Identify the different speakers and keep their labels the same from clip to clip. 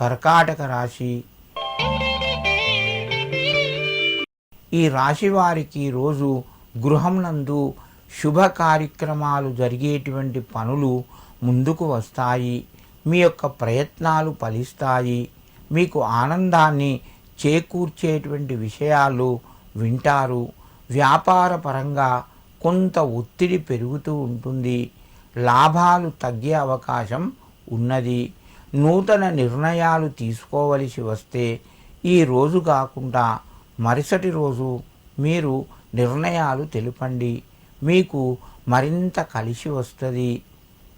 Speaker 1: కర్కాటక రాశి. ఈ రాశి వారికి రోజు గృహం నందు శుభ కార్యక్రమాలు జరిగేటువంటి పనులు ముందుకు వస్తాయి. మీ యొక్క ప్రయత్నాలు ఫలిస్తాయి. మీకు ఆనందాన్ని చేకూర్చేటువంటి విషయాలు వింటారు. వ్యాపార పరంగా కొంత ఒత్తిడి పెరుగుతూ ఉంటుంది. లాభాలు తగ్గే అవకాశం ఉన్నది. నూతన నిర్ణయాలు తీసుకోవలసి వస్తే ఈ రోజు కాకుండా మరుసటి రోజు మీరు నిర్ణయాలు తెలుపండి. మీకు మరింత కలిసి వస్తుంది.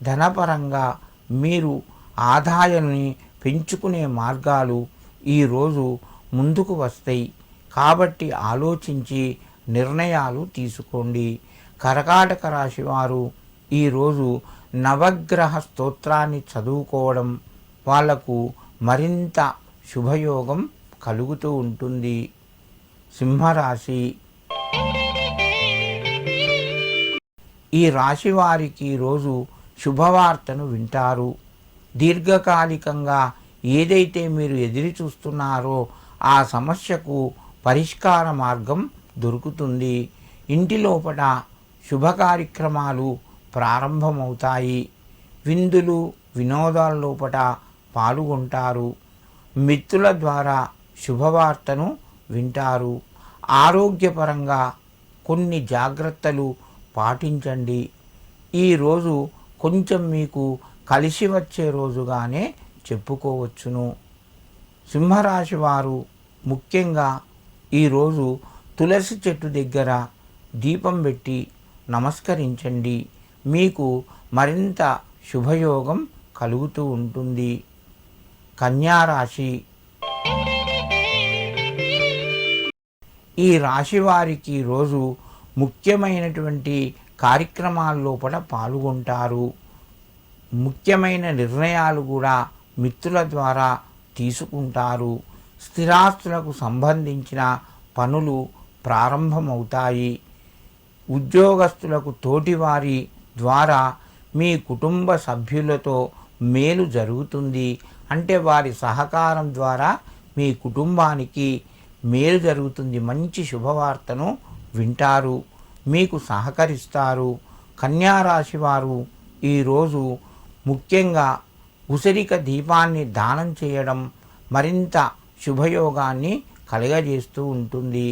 Speaker 1: ధనపరంగా మీరు ఆదాయాన్ని పెంచుకునే మార్గాలు ఈరోజు ముందుకు వస్తాయి. కాబట్టి ఆలోచించి నిర్ణయాలు తీసుకోండి. కర్కాటక రాశివారు ఈరోజు నవగ్రహ స్తోత్రాన్ని చదువుకోవడం వాళ్ళకు మరింత శుభయోగం కలుగుతూ ఉంటుంది. సింహరాశి. ఈ రాశి వారికి రోజు శుభవార్తను వింటారు. దీర్ఘకాలికంగా ఏదైతే మీరు ఎదురు చూస్తున్నారో ఆ సమస్యకు పరిష్కార మార్గం దొరుకుతుంది. ఇంటి లోపల శుభ కార్యక్రమాలు ప్రారంభమవుతాయి. విందులు వినోదాల లోపల పాల్గొంటారు. మిత్రుల ద్వారా శుభవార్తను వింటారు. ఆరోగ్యపరంగా కొన్ని జాగ్రత్తలు పాటించండి. ఈరోజు కొంచెం మీకు కలిసి వచ్చే రోజుగానే చెప్పుకోవచ్చును. సింహరాశి వారు ముఖ్యంగా ఈరోజు తులసి చెట్టు దగ్గర దీపం పెట్టి నమస్కరించండి. మీకు మరింత శుభయోగం కలుగుతూ ఉంటుంది. కన్యారాశి. ఈ రాశి వారికి రోజు ముఖ్యమైనటువంటి కార్యక్రమాల లోపల పాల్గొంటారు. ముఖ్యమైన నిర్ణయాలు కూడా మిత్రుల ద్వారా తీసుకుంటారు. స్థిరాస్తులకు సంబంధించిన పనులు ప్రారంభమవుతాయి. ఉద్యోగస్తులకు తోటివారి ద్వారా మీ కుటుంబ సభ్యులతో మేలు జరుగుతుంది. అంటే వారి సహకారం ద్వారా మీ కుటుంబానికి మేలు జరుగుతుంది. మంచి శుభవార్తను వింటారు. మీకు సహకరిస్తారు. కన్యారాశి వారు ఈరోజు ముఖ్యంగా ఉసిరిక దీపాన్ని దానం చేయడం మరింత శుభయోగాన్ని కలగజేస్తూ ఉంటుంది.